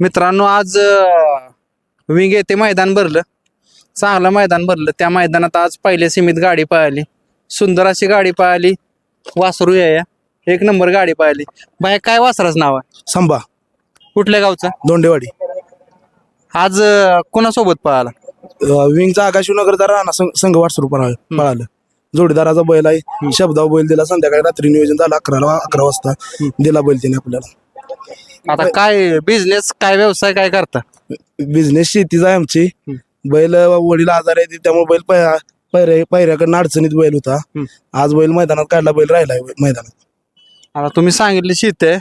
मित्रांनो आज विंग येथे मैदान भरलं. चांगलं मैदान भरलं. त्या मैदानात आज पहिल्या सीमित गाडी पळाली सुंदर अशी गाडी पळाली वासरू या एक नंबर गाडी पळाली बाय काय वासराच नाव आहे? संभा. कुठल्या गावचं? दोंडेवाडी आज अं, कोणासोबत पळाला? अं, विंगचा आकाशनगरचा राणा संघ संघ वाटसरू पळा- पळालं. जोडीदाराचा बैल आहे. शब्दाव बैल दिला. संध्याकाळी रात्री नियोजन झालं. अकराला अकरा वाजता दिला बैल त्याने आपल्याला. आता काय बिझनेस काय व्यवसाय काय करता? बिझनेस शेतीचा आहे आमची. बैल वडील आजार आहे त्यामुळे बैल पायऱ्या पायऱ्याकडनं अडचणीत बैल होता. आज बैल मैदानात काढला बैल राहिलाय मैदानात. आता तुम्ही सांगितले शेती आहे.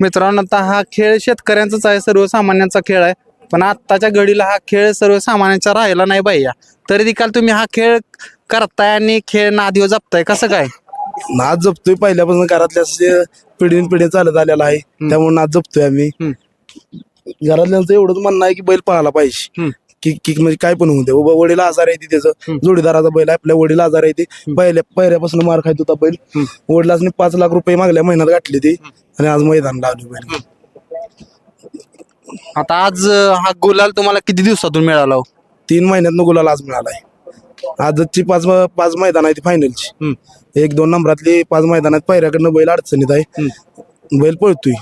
मित्रांनो आता हा खेळ शेतकऱ्यांचाच आहे सर्वसामान्यांचा खेळ आहे. पण आत्ताच्या घडीला हा खेळ सर्वसामान्यांचा राहिला नाही भैया. तरी देखील तुम्ही हा खेळ करताय आणि खेळ नादिव जपताय. कसं काय? नाच जपतोय पहिल्यापासून घरातल्या पिढीन पिढी चालत आलेला आहे. त्यामुळे नाच जपतोय आम्ही. घरातल्यांचं एवढंच म्हणणं आहे की बैल पळायला पाहिजे. की की म्हणजे काय पण होऊ दे. उभा वडील आजार आहे त्याचं जोडीदाराचा बैल आपल्या वडील आजार आहे ते पहिल्या पहिल्यापासून मार खायत होता बैल. वडिलांनी पाच लाख रुपये मागल्या महिन्यात गाठले ते. आणि आज मैदान लावले बैल. आता आज हा गुलाल तुम्हाला किती दिवसातून मिळाला हो? तीन महिन्यात गुलाल आज मिळालाय. आजची पाच पाच मैदान आहे ती फायनलची. एक दोन नंबरातली पाच मैदानात पहिल्याकडनं बैल अडचणीत आहे. बैल पळतोय.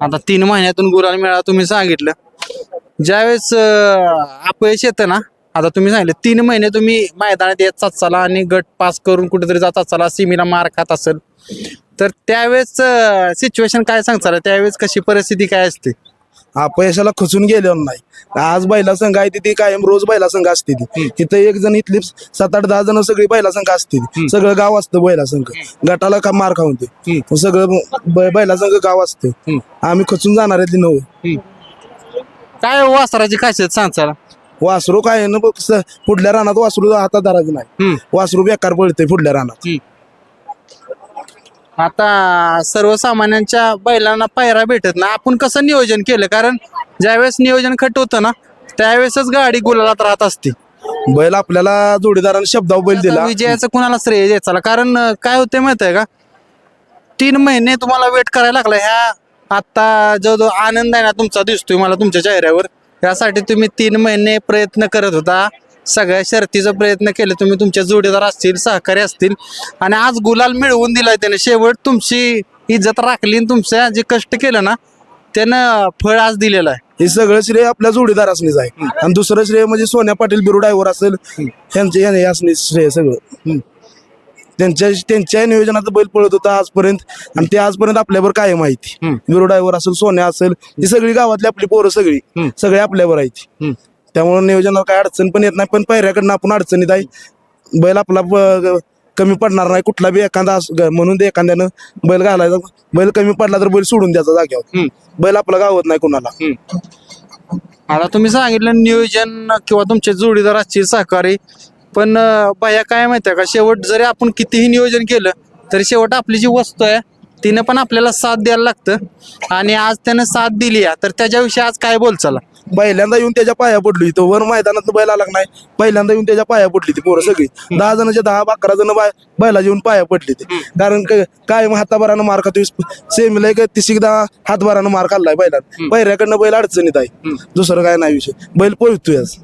आता तीन महिन्यातून गुलाल मिळाला तुम्ही सांगितलं. ज्यावेळेस अपयश येतं ना आता तुम्ही सांगितलं तीन महिने तुम्ही मैदानात येत चाचाला आणि गट पास करून कुठेतरी जात चाला सिमीला मार खात असेल. तर त्यावेळेस सिच्युएशन काय सांगताल? त्यावेळेस कशी परिस्थिती काय असते? अपयशाला खचून गेलेलो नाही. आज बैला संघ आहे ती कायम रोज बैला संघ असते ती. तिथं एक जण इथली सात आठ दहा जण सगळी बैला संघ असते. सगळं गाव असतं बैला संघ. गटाला का मार खाऊन ते. सगळं बैला संघ गाव असतं. आम्ही खचून जाणार आहे ती नऊ काय वासराची खासियत सांगताल वासरू काय ना पुढल्या रानात वासरू हातात धरायचं नाही. वासरू बेकार पडते पुढल्या रानात. आता सर्वसामान्यांच्या बैलांना पायरा भेटत ना आपण कसं नियोजन केलं? कारण ज्यावेळेस नियोजन खट होतं ना त्यावेळेसच गाडी गुलालात राहत असते. बैल आपल्याला जोडीदाराने शब्दाव बैल दिला. विजयाचं कुणाला श्रेय द्यायचा? कारण अं, काय होते माहीत आहे का? तीन महिने तुम्हाला वेट करायला लागला. ह्या आता जो जो आनंद आहे ना तुमचा दिसतोय मला तुमच्या चेहऱ्यावर. यासाठी तुम्ही तीन महिने प्रयत्न करत होता. सगळ्या शर्तीचा प्रयत्न केले. तुम्ही तुमचे जोडीदार असतील सहकारी असतील. आणि आज गुलाल मिळवून दिलाय त्याने. शेवट तुमची इज्जत राखली आणि तुमचं जे कष्ट केलं ना त्यानं फळ आज दिलेलं आहे. हे सगळं श्रेय आपल्या जोडीदारासनीच आहे. आणि दुसरं श्रेय म्हणजे सोन्या पाटील बिरू ड्रायव्हर असेल यांचे यांचे असणे श्रेय सगळं. त्यांच्या त्यांच्या नियोजनात बैल पळत होता आजपर्यंत. आणि ते आजपर्यंत आपल्यावर काय माहिती बिरू ड्रायव्हर असेल सोन्या असेल ही सगळी गावातली आपली पोरं सगळी. सगळे आपल्यावर आहेत त्यामुळे नियोजनाला काय अडचण पण येत नाही पण पायऱ्याकडनं आपण अडचणीत आहे. बैल आपला कमी पडणार नाही कुठला बी एखादा म्हणून एखाद्यानं बैल घालायचा. बैल कमी पडला तर बैल सोडून द्यायचा जाग्यावर बैल आपला गावत नाही कुणाला. आता तुम्ही सांगितलं नियोजन किंवा तुमचे जोडीदार असतील सहकारी पण बाया काय माहितीये का? शेवट जरी आपण कितीही नियोजन केलं तरी शेवट आपली जी वस्तू आहे तिनं पण आपल्याला साथ द्यायला लागतं. आणि आज त्यानं साथ दिली आहे तर त्याच्याविषयी आज काय बोलचाला पहिल्यांदा येऊन त्याच्या पाया पडली तो वर मैदानात बैल आला नाही? पहिल्यांदा येऊन त्याच्या पाया पडली ती पोरं सगळी. दहा जणांच्या दहा अकरा जण बाय बैला येऊन पाया पडली ती कारण क- काय हाताभरानं मार खातो सेमीला एक तिसिकदा हातभरानं मार खाल्लाय बैलात पहिऱ्याकडनं बैल अडचणीत आहे. दुसरं काय नाही विषय. बैल पळतोय आज.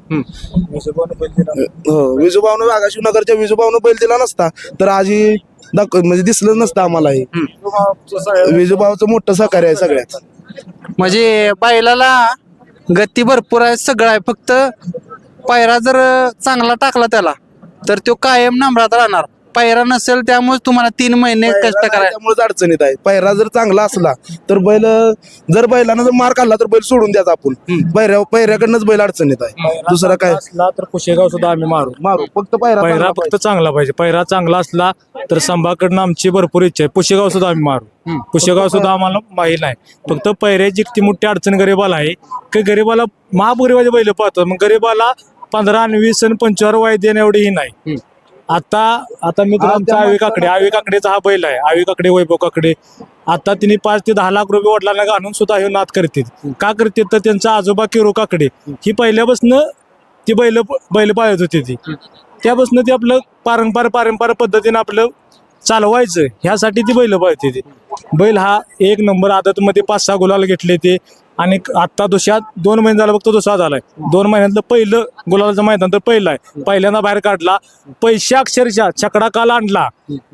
हो विजूभावनं आकाशनगरच्या विजूभावनं बैल दिला नसता. तर आज म्हणजे दिसलं नसतं आम्हाला हे. विजूभावचं मोठं सहकार्य आहे सगळ्यात. म्हणजे बैलाला गती भरपूर आहे सगळं आहे. फक्त पायरा जर चांगला टाकला त्याला तर तो कायम नंबरात राहणार. पायरा नसेल त्यामुळे तुम्हाला तीन महिने कष्ट करायला त्यामुळेच अडचणीत आहे. पैरा जर चांगला असला तर बैल जर बैलानं जर मार काढला तर बैल सोडून द्यायचा आपण. पैऱ्या पैऱ्याकडनंच बैल अडचणीत आहे. दुसरा काय? असला तर कुशेगाव सुद्धा आम्ही मारू. मारू. फक्त पैरा पैरा चांगला फक्त चांगला पाहिजे. पैरा चांगला असला तर संभाकडनं आमची भरपूर इच्छा आहे. पुशेगाव सुद्धा आम्ही मारू. पुशेगाव सुद्धा आम्हाला माहीत नाही. फक्त पैऱ्याची ती मोठी अडचण गरीबाला आहे की गरीबाला महागरीबाचे बैल पाहतो. मग गरीबाला पंधरा आणि वीस आणि पंचवार वाय देणं एवढी ही नाही. आता आता मित्र आमचा आवी काकडे आवी काकडेचा हा बैल आहे. आवी काकडे वैभव काकडे. आता तिने पाच ते दहा लाख रुपये वडिलांना घालून सुद्धा हे नाद करतात का करतात तर त्यांचा आजोबा किरो काकडे. ही पहिल्यापासून ती बैल बैल पाळत होती ती. त्यापासून ते आपलं पारंपरिक पारंपरिक पद्धतीने आपलं चालवायचं. ह्यासाठी ती बैल पाळते ती बैल हा एक नंबर आदतमध्ये पाच सहा गुलाल घेतले ते. आणि आता दुसऱ्या दोन महिने झालं फक्त दुसरा झालाय. दोन महिन्यातलं पहिलं गुलाबाचं मैदान तर पहिलं आहे. पहिल्यांदा बाहेर काढला पैसे अक्षरशः छकडा काल आणला.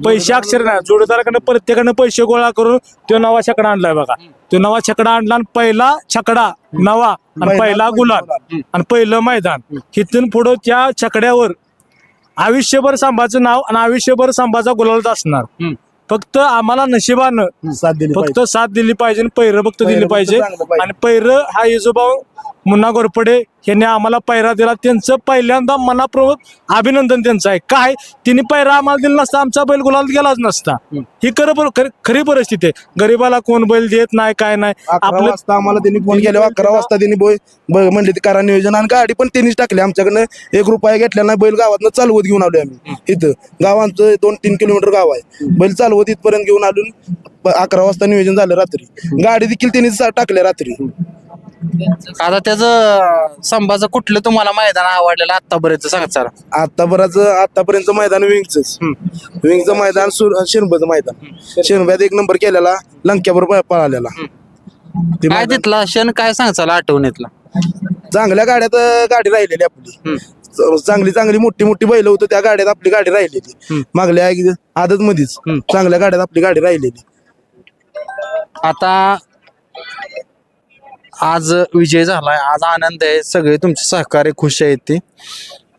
पैसे अक्षर नाही जोडीदाराकडनं प्रत्येकानं पैसे गोळा करून तो नवा छकडा आणलाय बघा. तो नवा छकडा आणला आणि पहिला छकडा नवा आणि पहिला गुलाल आणि पहिलं मैदान. इथून पुढं त्या छकड्यावर आयुष्यभर सांभाचं नाव आणि आयुष्यभर सांभाचा गुलालच असणार. फक्त आम्हाला नशिबानं साथ दिली फक्त साथ दिली पाहिजे आणि पैरं फक्त दिली पाहिजे. आणि पैरं हा येजोबाव मुन्ना गोरपडे यांनी आम्हाला पैरा दिला. त्यांचं पहिल्यांदा मनापूर्वक अभिनंदन त्यांचं आहे. काय? तिने पैरा आम्हाला दिला नसता आमचा बैल गुलाल गेलाच नसता. ही खरं बरो- खरी- परिस्थिती आहे. गरीबाला कोण बैल देत नाही काय नाही. अकरा आपलं वाजता आम्हाला त्यांनी फोन केला. अकरा वाजता त्यांनी बोय ब- म्हणले ते करा नियोजन आणि गाडी पण त्यांनीच टाकली. आमच्याकडनं एक रुपया घेतला नाही. बैल गावातनं चालवत घेऊन आलोय आम्ही. इथं. गाव आमचं दोन तीन किलोमीटर गाव आहे. बैल चालवत इथपर्यंत घेऊन आलो प- अकरा वाजता नियोजन झालं रात्री. गाडी देखील त्यांनी टाकल्या रात्री. आता त्याचं संभाचं कुठलं तुम्हाला मैदान आवडलेलं आतापर्यंत? सांगा सर आता बराच आतापर्यंत मैदान विंगच विंगचं मैदान. शिरंबचं मैदान शिरंब्यात एक नंबर केलेला लंक्यावर पळालेला. ते काय मैदान- तिथला? क्षण काय सांगचाल आठवणीतला? चांगल्या गाड्यात गाडी राहिलेली आपली. च- चांगली चांगली मोठी मोठी बैल होतं त्या गाड्यात आपली गाडी राहिलेली. मागल्या आदत मध्येच चांगल्या गाड्यात आपली गाडी राहिलेली. आता आज विजय झालाय आज आनंद आहे सगळे तुमचे सहकार्य खुश आहेत ते.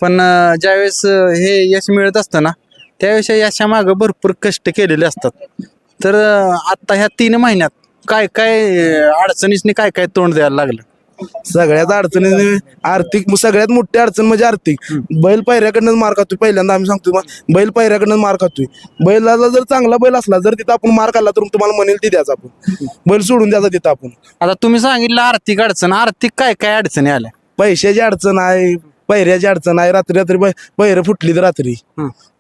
पण ज्यावेळेस हे यश मिळत असतं ना त्यावेळेस यशा मागं भरपूर कष्ट केलेले असतात. तर आत्ता ह्या तीन महिन्यात काय काय अडचणीसनी काय काय तोंड द्यायला लागलं? सगळ्यात अडचणी आर्थिक सगळ्यात मोठी अडचण म्हणजे आर्थिक. बैल पायऱ्याकडनं मार खातोय पहिल्यांदा आम्ही सांगतो बैल पायऱ्याकडनं मार खातोय. बैलाला जर चांगला बैल असला जर तिथं आपण मार खाल्ला तर तुम्हाला म्हणेल ती द्यायचा आपण. बैल सोडून द्यायचा तिथं आपण. आता तुम्ही सांगितलं आर्थिक अडचण. आर्थिक काय काय अडचणी आल्या? पैशाची अडचण आहे पैऱ्याची अडचण आहे. रात्री रात्री पैर फुटली तर रात्री.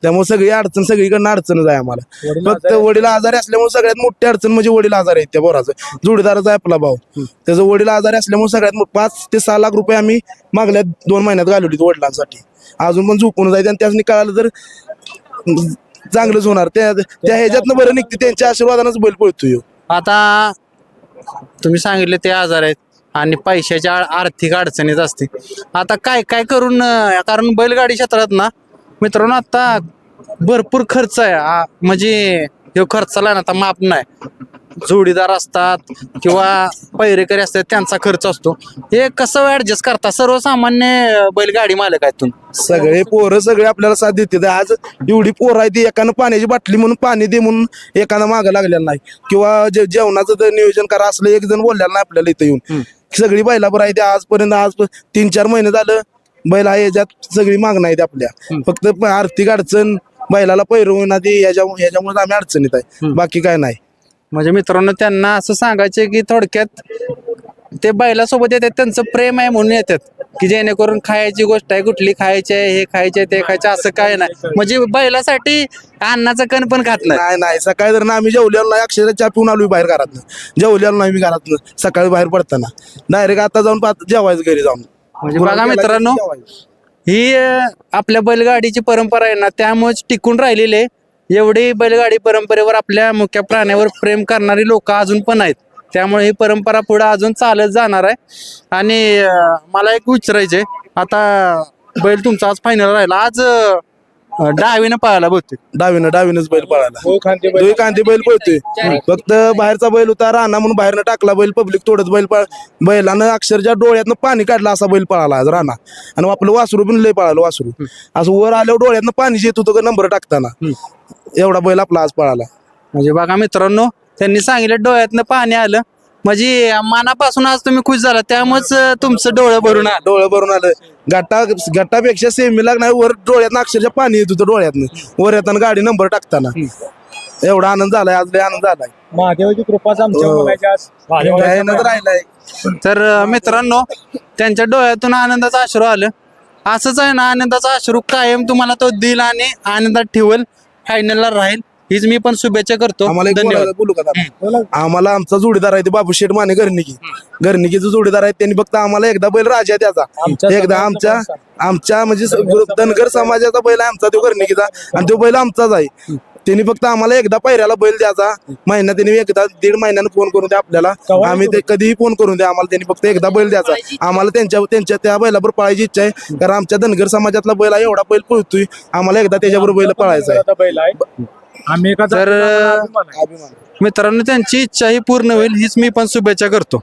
त्यामुळे सगळी अडचण सगळीकडनं अडचणच आहे आम्हाला. फक्त वडील आजारी असल्यामुळे सगळ्यात मोठी अडचण म्हणजे वडील आजारी आहेत त्या बोराचं जोडीदाराचा आहे आपला भाऊ. त्याचं वडील आजारी असल्यामुळे सगळ्यात पाच ते सहा लाख रुपये आम्ही मागल्या दोन महिन्यात घालवली वडिलांसाठी. अजून पण झोपून जायचे आणि त्यासनी कळालं तर चांगलंच होणार. त्या त्या ह्याच्यातनं बरं निघते. त्यांच्या आशीर्वादानंच बैल पळतोय. ह्यो. आता तुम्ही सांगितले ते आजार आहेत. आणि पैशाच्या आ- आर्थिक अडचणीत असते. आता काय काय करून अं, कारण बैलगाडी क्षेत्रात ना मित्रांनो आता भरपूर खर्च आहे. आ, म्हणजे ह्यो खर्चाला ना आता माप नाही. जोडीदार असतात किंवा पैरेकरी असतात त्यांचा खर्च असतो. हे कसं ऍडजस्ट करता? सर्वसामान्य अं, बैलगाडी मालक आहेत तुम्ही. सगळे पोरं सगळे आपल्याला साथ देते आज एवढी पोरं आहे ती एकानं पाण्याची बाटली म्हणून पाणी दे म्हणून एकानं मागं लागलेलं नाही. किंवा जे जेवणाचं जर नियोजन करा असलं एक जण बोललेलं नाही आपल्याला इथं येऊन. सगळी बैलाबर आहे ते आजपर्यंत आज तीन चार महिने झालं बैल आहे याच्यात सगळी मागणं आहे ते आपल्या फक्त प- आर्थिक अडचण बैलाला पैरवून आधी याच्यामुळे याच्यामुळे आम्ही अडचणीत आहे. बाकी काय नाही. म्हणजे मित्रांनो त्यांना असं सांगायचे की थोडक्यात ते बैलासोबत येतात त्यांचं प्रेम आहे म्हणून येतात. की जेणेकरून खायची गोष्ट आहे कुठली खायची आहे हे खायचे ते खायचे असं काय नाही म्हणजे बैलासाठी अन्नाचं कण पण खात नाही नाही नाही सकाळी जर ना आम्ही जेवलेलो नाही अक्षरशः चहा पिऊन आलो बाहेर घरातनं. जेवलेलो नाही मी घरातनं सकाळी बाहेर पडताना. डायरेक्ट आता जाऊन पाहत जेवायचं घरी जाऊन. म्हणजे बघा मित्रांनो ही आपल्या बैलगाडीची परंपरा आहे ना त्यामुळेच टिकून राहिलेली आहे एवढी बैलगाडी परंपरेवर आपल्या मुख्य प्राण्यावर प्रेम करणारी लोक अजून पण आहेत. त्यामुळे ही परंपरा पुढे अजून चालत जाणार आहे. आणि मला एक विचारायचे आता बैल तुमचा आज फायनल राहिला. आज डावीनं पळायला बहुतेक. डावीनं डावीनच बैल पळायला दोन कांदे बैल. पळतोय. फक्त बाहेरचा बैल होता राणा म्हणून बाहेरनं टाकला बैल पब्लिक तोडत बैल पळ बैलानं अक्षरशः डोळ्यातनं पाणी काढलं असा बैल पळाला आज राणा. आणि आपलं वासरू पण लय पळालं वासरू. असं वर आल्यावर डोळ्यातनं पाणी येत होतं नंबर टाकताना. एवढा बैल आपला आज पळाला. म्हणजे बघा मित्रांनो त्यांनी सांगितलं डोळ्यातनं पाणी आलं. म्हणजे मनापासून आज तुम्ही खुश झाला त्यामुळेच तुमचं डोळं भरून आलं. डोळं भरून आलं. गटा गटापेक्षा सेमीला नाही वर डोळ्यातनं अक्षरशः पाणी येत होतं डोळ्यातनं. वर येताना गाडी नंबर टाकताना. एवढा आनंद झालाय आज लय आनंद झालाय. महादेवाची कृपाच आमच्या हो. राहिलाय. तर मित्रांनो त्यांच्या डोळ्यातून आनंदाचं अश्रू आलं. असंच आहे ना आनंदाचा अश्रू कायम तुम्हाला तो दिल आणि आनंदात ठेवल फायनलला राहील. हीच मी पण शुभेच्छा करतो. आम्हाला एक धन्यवाद. बोलायला बोलू का दादा? आम्हाला आमचा जोडीदार आहे ते बाबू शेठ माने घरनिकी घरनिकीचा जोडीदार आहे त्यांनी फक्त आम्हाला एकदा बैल राजा त्याचा. आमच्या एकदा आमच्या आमच्या म्हणजे स- धनगर समाजाचा बैल आहे आमचा तो घरनिकीचा आणि तो बैल आमचाच आहे. त्यांनी फक्त आम्हाला एकदा पायऱ्याला बैल द्यायचा. महिना त्यांनी एकदा दीड महिन्यानं फोन करून द्या आपल्याला. आम्ही ते कधीही फोन करून द्या. आम्हाला त्यांनी फक्त एकदा बैल द्यायचा. आम्हाला त्यांच्या त्यांच्या त्या बैलाबरोबर पळायची इच्छा आहे. कारण आमच्या धनगर समाजातला बैल आहे एवढा बैल पळतोय. आम्हाला एकदा त्याच्याबरोबर बैल पळायचा आहे. बैल आहे. आम्ही एका तर अभिमान आहे. मित्रांनो त्यांची इच्छा ही पूर्ण होईल हीच मी पण शुभेच्छा करतो